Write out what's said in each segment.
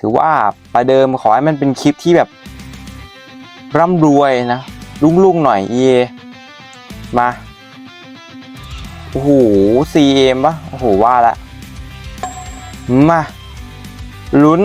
ถือว่าประเดิมขอให้มันเป็นคลิปที่แบบร่ำรวยนะลุ่งๆหน่อยเอมาโอ้โห CM ปะโอ้โหว่าละมาลุ้น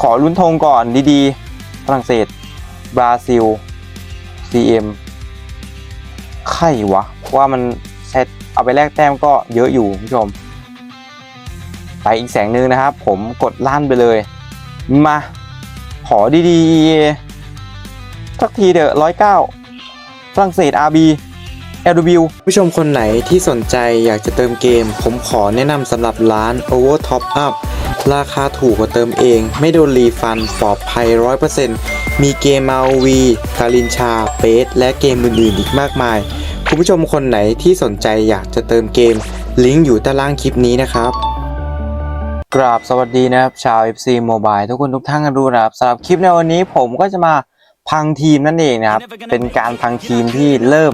ขอลุ้นธงก่อนดีๆฝรั่งเศส บราซิล CM ใครวะว่ามันเซตเอาไปแลกแต้มก็เยอะอยู่คุณผู้ชม ไปอีกแสงหนึ่งนะครับ ผมกดลั่นไปเลย มา ขอดีๆสักทีเดอะร้อยเก้าฝรั่งเศส RB LW ผู้ชมคนไหนที่สนใจอยากจะเติมเกม ผมขอแนะนำสำหรับร้าน Over Top Up ราคาถูกกว่าเติมเอง ไม่โดนรีฟันปลอดภัย 100%มีเกม RV กาลินชาเปสและเกมอื่นๆอีกมากมาย คุณผู้ชมคนไหนที่สนใจอยากจะเติมเกม ลิงก์อยู่ใต้ล่างคลิปนี้นะครับ กราบสวัสดีนะครับ ชาว FC Mobile ทุกคนทุกท่านกันดูนะครับสำหรับคลิปในวันนี้ผมก็จะมาพังทีมนั่นเองนะครับ เป็นการพังทีมที่เริ่ม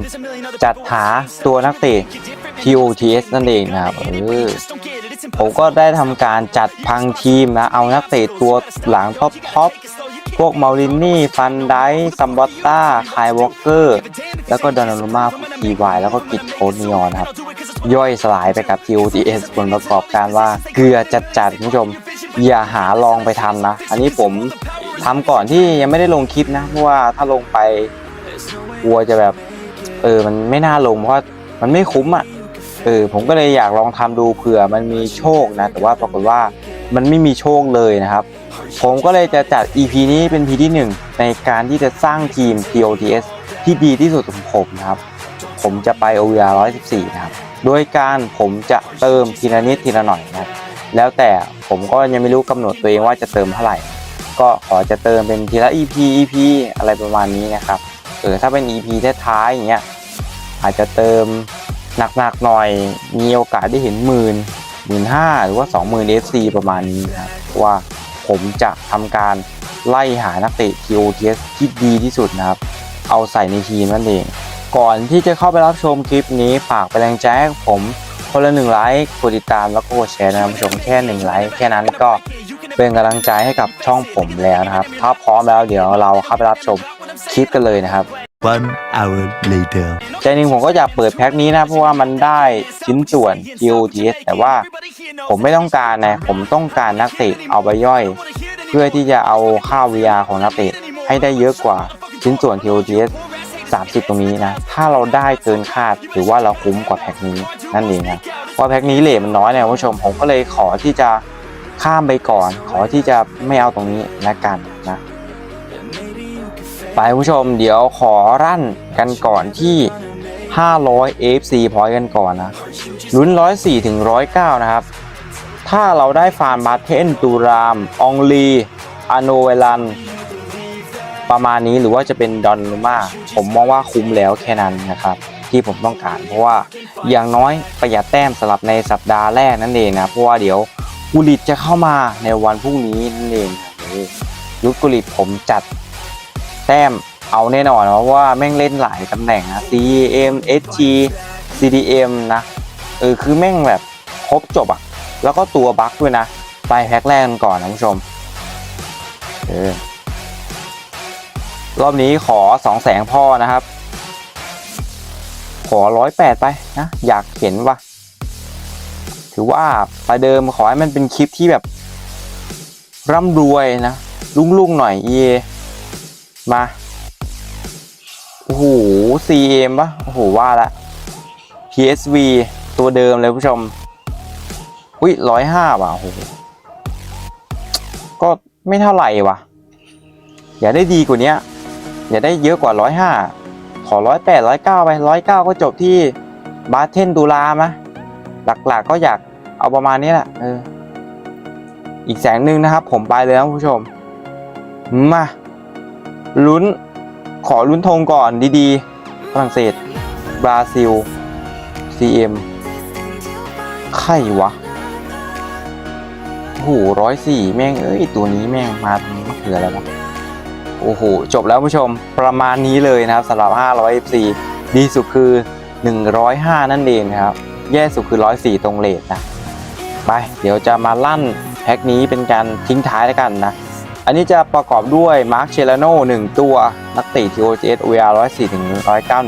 จัดหาตัวนักเตะ TOTS นั่นเองนะครับเออผมก็ได้ทำการจัดพังทีมนะ เอานักเตะตัวหลังท็อปท็อปพวกมารินนี่ ฟันไดซัมบอตตาคายวอลเกอร์ แล้วก็ดอนารุมาทีวายแล้วก็กิจโคเนียนครับ ย่อยสลายไปกับ TOTS ผลประกอบการว่าเกลือจัดๆคุณผู้ชม อย่าหาลองไปทำนะ อันนี้ผมทำก่อนที่ยังไม่ได้ลงคลิปนะ เพราะว่าถ้าลงไปกลัวจะแบบ เออมันไม่น่าลงเพราะมันไม่คุ้มอะเออผมก็เลยอยากลองทำดูเผื่อมันมีโชคนะ แต่ว่าปรากฏว่ามันไม่มีโชคเลยนะครับ ผมก็เลยจะจัด EP นี้เป็น EP ที่หนึ่งในการที่จะสร้างทีม TOTS ที่ดีที่สุดของผมนะครับ ผมจะไป OVR 114 นะครับ โดยการผมจะเติมทีละนิดทีละหน่อยนะครับแล้วแต่ผมก็ยังไม่รู้กำหนดตัวเองว่าจะเติมเท่าไหร่ ก็ขอจะเติมเป็นทีละ EP EP อะไรประมาณนี้นะครับเออถ้าเป็น EP ท้ายๆอย่างเงี้ยอาจจะเติมหนักๆหน่อยมีโอกาสได้เห็นหมื่นหมื่นห้าหรือว่า 20,000 FC ประมาณนี้นะครับว่าผมจะทำการไล่หานักเตะ TOTS ที่ดีที่สุดนะครับ เอาใส่ในทีมนั่นเอง ก่อนที่จะเข้าไปรับชมคลิปนี้ฝากเป็นแรงใจให้ผมคนละหนึ่งไลค์กดติดตามแล้วก็กดแชร์นะครับผู้ชมแค่หนึ่งไลค์แค่นั้นก็เป็นกำลังใจให้กับช่องผมแล้วนะครับ ถ้าพร้อมแล้วเดี๋ยวเราเข้าไปรับชมคลิปกันเลยนะครับ One hour later. ใจหนึ่งผมก็อยากเปิดแพ็คนี้นะ เพราะว่ามันได้ชิ้นส่วน GOTS แต่ว่าผมไม่ต้องการนะ ผมต้องการนักเตะเอาไปย่อย เพื่อที่จะเอาค่า VR ของนักเตะให้ได้เยอะกว่าชิ้นส่วน TOTS 30 ตรงนี้นะ ถ้าเราได้เกินคาดถือว่าเราคุ้มกว่าแพ็คนี้นั่นเองนะเพราะแพ็คนี้เลทมันน้อยนะคุณผู้ชมผมก็เลยขอที่จะข้ามไปก่อน ขอที่จะไม่เอาตรงนี้ละกันนะไปคุณผู้ชมเดี๋ยวขอรั่นกันก่อนที่ 500 FC พอยต์กันก่อนนะลุ้น 104ถึง109 นะครับ ถ้าเราได้ฟาร์มบาเทนตูราม องลีอโนเวลัน ประมาณนี้หรือว่าจะเป็นดอนลูมาผมมองว่าคุ้มแล้วแค่นั้นนะครับ ที่ผมต้องการ เพราะว่าอย่างน้อยประหยัดแต้มสำหรับในสัปดาห์แรกนั่นเองนะเพราะว่าเดี๋ยวกุลิตจะเข้ามาในวันพรุ่งนี้นั่นเองยุคกุลิตผมจัดแต้มเอาแน่นอนเพราะว่าแม่งเล่นหลายตำแหน่งนะ CM SG CDM นะเออคือแม่งแบบครบจบอะแล้วก็ตัวบั๊กด้วยนะไปแพ็คแรกกันก่อนนะผู้ชมเออ รอบนี้ขอสองแสงพ่อนะครับ ขอร้อยแปดไปนะ อยากเห็นว่ะ ถือว่าประเดิมขอให้มันเป็นคลิปที่แบบ ร่ำรวยนะ ลุ่งๆหน่อยเอมา โอ้โห CM ปะโอ้โห ว่าละ PSV ตัวเดิมเลยผู้ชม อุ้ยร้อยห้าว่ะโอ้โห ก็ไม่เท่าไหร่ว่ะ อยากได้ดีกว่านี้ อย่าได้เยอะกว่าร้อยห้าขอร้อยแปดร้อยเก้าไปร้อยเก้าก็จบที่บาเทนดูลามะหลักๆก็อยากเอาประมาณนี้แหละเอออีกแสงหนึ่งนะครับ ผมไปเลยนะผู้ชม มาลุ้นขอลุ้นธงก่อนดีๆฝรั่งเศส บราซิล CM ใครวะโอ้โหร้อยสี่แม่ง เอ้ย ตัวนี้แม่งมาตรงนี้มันคืออะไรวะ โอ้โหจบแล้วผู้ชมประมาณนี้เลยนะครับสำหรับ 500 FC ดีสุดคือ 105 นั่นเองครับ แย่สุดคือ 104 ตรงเลทนะไปเดี๋ยวจะมาลั่นแพ็คนี้เป็นการทิ้งท้ายแล้วกันนะ อันนี้จะประกอบด้วยมาร์คเชลโน่1ตัวนักเตะ TOGS VR 104ถึง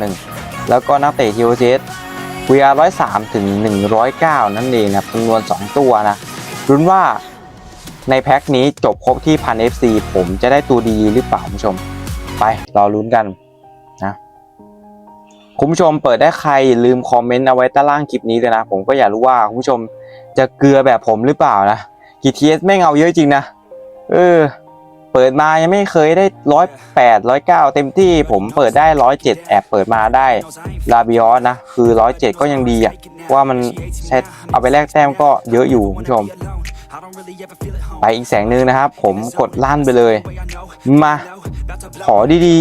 191 แล้วก็นักเตะ TOGS VR 103ถึง109 นั่นเองนะจำนวน 2 ตัวนะรุ้นว่า ในแพ็คนี้จบครบที่พัน FC ผมจะได้ตัวดีหรือเปล่าคุณผู้ชม ไปรอลุ้นกันนะคุณผู้ชมเปิดได้ใครลืมคอมเมนต์เอาไว้ใต้ล่างคลิปนี้เลยนะ ผมก็อยากรู้ว่าคุณผู้ชมจะเกลือแบบผมหรือเปล่านะกีทีเอสไม่เอาเยอะจริงนะเออ เปิดมายังไม่เคยได้ร้อยแปดร้อยเก้าเต็มที่ผมเปิดได้ร้อยเจ็ดแอบเปิดมาได้ลาบิออสนะ คือร้อยเจ็ดก็ยังดีอะเพราะว่ามันใช้เอาไปแลกแต้มก็เยอะอยู่คุณผู้ชม ไปอีกแสงหนึ่งนะครับ ผมกดลั่นไปเลย มา ขอดี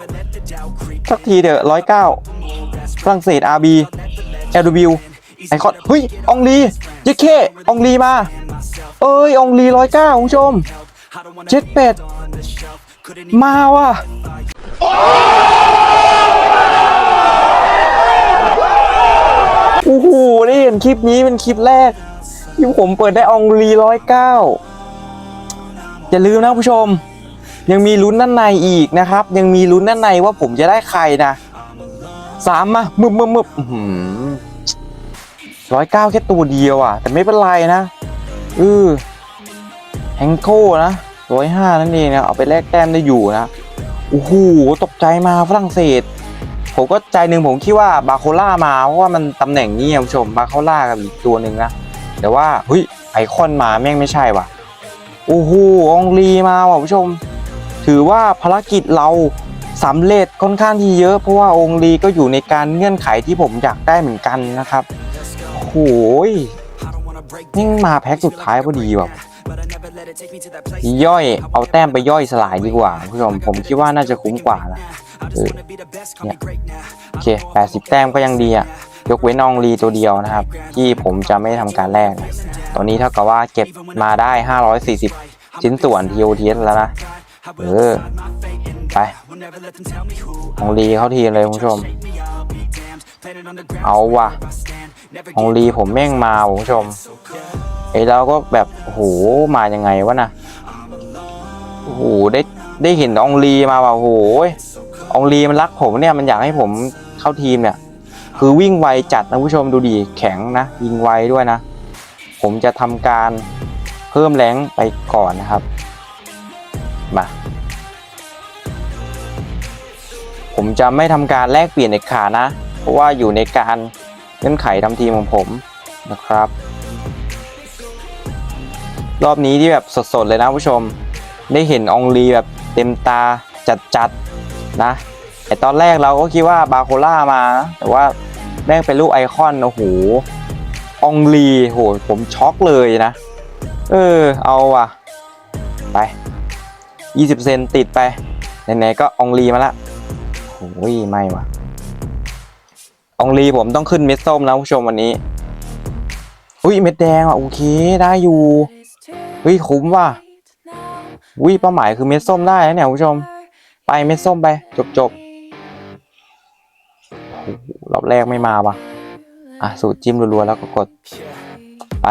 ๆ สักทีเถอะร้อยเก้าฝรั่งเศส RB LW ไอคอนเฮ้ย องลีเจ๊เคองลีมา เอ้ยอองลีร้อยเก้าคุณผู้ชมเจ็ดเป็ดมาว่ะโอ้โหได้เห็นคลิปนี้เป็นคลิปแรก ที่ผมเปิดได้องลีร้อยเก้าอย่าลืมนะผู้ชม ยังมีลุ้นด้านในอีกนะครับ ยังมีลุ้นด้านในว่าผมจะได้ใครนะสามมามึบมึบมึบร้อยเก้าแค่ตัวเดียวอะ แต่ไม่เป็นไรนะเออแฮงโก้นะร้อยห้านั่นเองนะเอาไปแลกแต้มได้อยู่นะโอ้โหตกใจมาฝรั่งเศส ผมก็ใจหนึ่งผมคิดว่าบาโคล่ามาเพราะว่ามันตำแหน่งนี้คุณผู้ชมบาโคล่ากับอีกตัวหนึ่งนะ แต่ว่าเฮ้ยไอคอนมาแม่งไม่ใช่ว่ะโอ้โหอองลีมาว่ะผู้ชม ถือว่าภารกิจเราสำเร็จค่อนข้างที่เยอะเพราะว่าองลีก็อยู่ในการเงื่อนไขที่ผมอยากได้เหมือนกันนะครับโอ้โหยนี่มาแพ็คสุดท้ายพอดีแบบย่อยเอาแต้มไปย่อยสลายดีกว่าผู้ชมผมคิดว่าน่าจะคุ้มกว่านะเอเนี่ยโอเค 80 แต้มก็ยังดีอะ ยกเว้นอองลีตัวเดียวนะครับ ที่ผมจะไม่ทำการแลกตอนนี้เท่ากับว่าเก็บมาได้ 540 ชิ้นส่วน TOTS แล้วนะ เออ ไปของลีเข้าทีเลยคุณผู้ชม เอาว่ะของลีผมแม่งมาคุณผู้ชมไอ้เราก็แบบโหมายังไงวะนะโอ้โหได้ได้เห็นองลีมาว่ะโหอองลีมันรักผมเนี่ยมันอยากให้ผมเข้าทีมเนี่ย คือวิ่งไวจัดนะผู้ชมดูดีแข็งนะยิงไวด้วยนะ ผมจะทำการเพิ่มแรงไปก่อนนะครับ มาผมจะไม่ทำการแลกเปลี่ยนเด็ดขาดนะ เพราะว่าอยู่ในการเงื่อนไขทำทีมของผมนะครับ รอบนี้ที่แบบสดๆเลยนะผู้ชม ได้เห็นองลีแบบเต็มตาจัดๆนะแต่ตอนแรกเราก็คิดว่าบาโคล่ามา แต่ว่า แม่งเป็นลูกไอคอนโอ้โหองลีโหผมช็อกเลยนะ เออ เอาว่ะ ไป 20 เซนติดไป ไหนๆก็องลีมาละโอ้ยไม่ว่ะองลีผมต้องขึ้นเม็ดส้มแล้วผู้ชมวันนี้ อุ้ยเม็ดแดงอะ โอเค ได้อยู่เฮ้ยคุ้มว่ะอุ้ยเป้าหมายคือเม็ดส้มได้นะเนี่ยคุณผู้ชม ไปเม็ดส้มไป จบจบๆ โอ้โหรอบแรกไม่มาวะอะสูตรจิ้มรัวๆแล้วก็กด ไป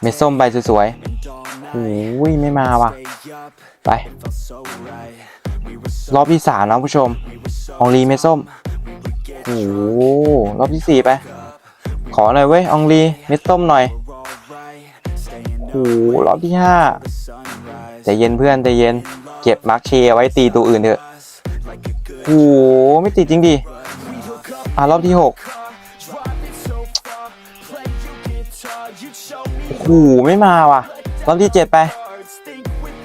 เม็ดส้มไปสวยๆโอ้ยไม่มาวะไป รอบที่สามนะผู้ชมองลีเม็ดส้มโอ้รอบที่สี่ไป ขอหน่อยเว้ยองลีเม็ดส้มหน่อยโอ้รอบที่ห้าใจเย็นเพื่อนใจเย็น เก็บมาร์คเชไว้ตีตัวอื่นเถอะโอ้ไม่ติดจริงดิ อะรอบที่หกโอ้โหไม่มาว่ะ รอบที่เจ็ดไป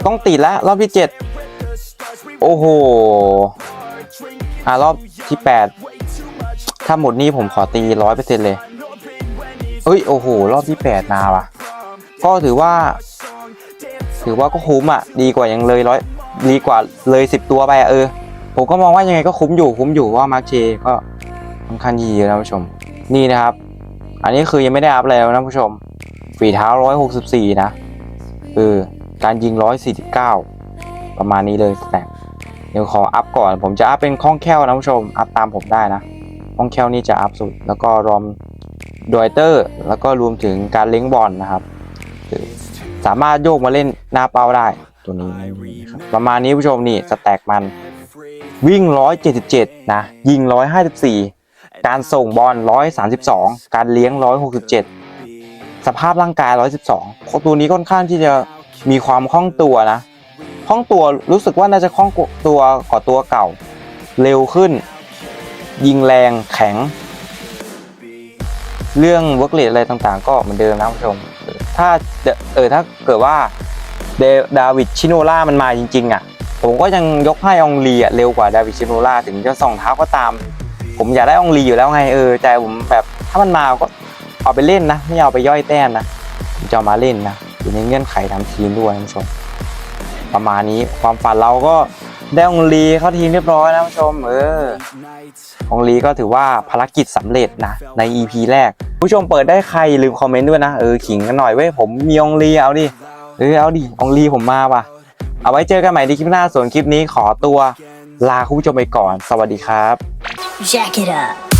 ต้องติดแล้ว รอบที่เจ็ดโอ้โหอะรอบที่แปดถ้าหมดนี้ผมขอตีร้อยเปอร์เซ็นต์เลยเอ้ยโอ้โห รอบที่แปดมาว่ะ ก็ถือว่า ถือว่าก็คุ้มอะ ดีกว่ายังเลยร้อยดีกว่าเลยสิบตัวไปอะเออผมก็มองว่ายังไงก็คุ้มอยู่คุ้มอยู่ว่ามาร์คเชก็ ค่อนข้างดีนะผู้ชม นี่นะครับ อันนี้คือยังไม่ได้อัพแล้วนะผู้ชม ฝีเท้าร้อยหกสิบสี่นะเออการยิงร้อยสี่สิบเก้าประมาณนี้เลยแต่เดี๋ยวขออัพก่อน ผมจะอัพเป็นคล่องแคล่วนะผู้ชม อัพตามผมได้นะคล่องแคล่วนี่จะอัพสุด แล้วก็รอมดอยเตอร์ แล้วก็รวมถึงการเล้งบอลนะครับ สามารถโยกมาเล่นหน้าเป้าได้ตัวนี้ประมาณนี้ผู้ชมนี่สแต็กมันวิ่ง 177 นะ ยิง 154 การส่งบอล 132 การเลี้ยง 167 สภาพร่างกาย 112 ตัวนี้ค่อนข้างที่จะมีความคล่องตัวนะ คล่องตัวรู้สึกว่าน่าจะคล่องตัวกว่าตัวเก่า เร็วขึ้น ยิงแรงแข็ง เรื่องเวิร์กเลอะไรต่างๆ ก็เหมือนเดิมนะผู้ชม ถ้าเออถ้าเกิดว่าเดวิดชิโนล่ามันมาจริงๆอะผมก็ยังยกให้องลีอะเร็วกว่าดาวิดชิโนล่าถึงจะส่องเท้าก็ตาม ผมอยากได้อองลีอยู่แล้วไงเออใจผมแบบถ้ามันมาก็เอาไปเล่นนะ ไม่เอาไปย่อยแต้มนะผมจะมาเล่นนะอยู่ในเงื่อนไขทำทีมด้วยท่านผู้ชม ประมาณนี้ความฝันเราก็ได้อองลีเข้าทีมเรียบร้อยนะท่านผู้ชม เอออองลีก็ถือว่าภารกิจสำเร็จนะใน EP แรก ผู้ชมเปิดได้ใครลืมคอมเมนต์ด้วยนะเออขิงกันหน่อยเว้ยผมมีอองลีเอาดิเออเอาดิอองลีผมมาว่ะ เอาไว้เจอกันใหม่ในคลิปหน้าส่วนคลิปนี้ขอตัวลาคุณผู้ชมไปก่อน สวัสดีครับ Jack it up.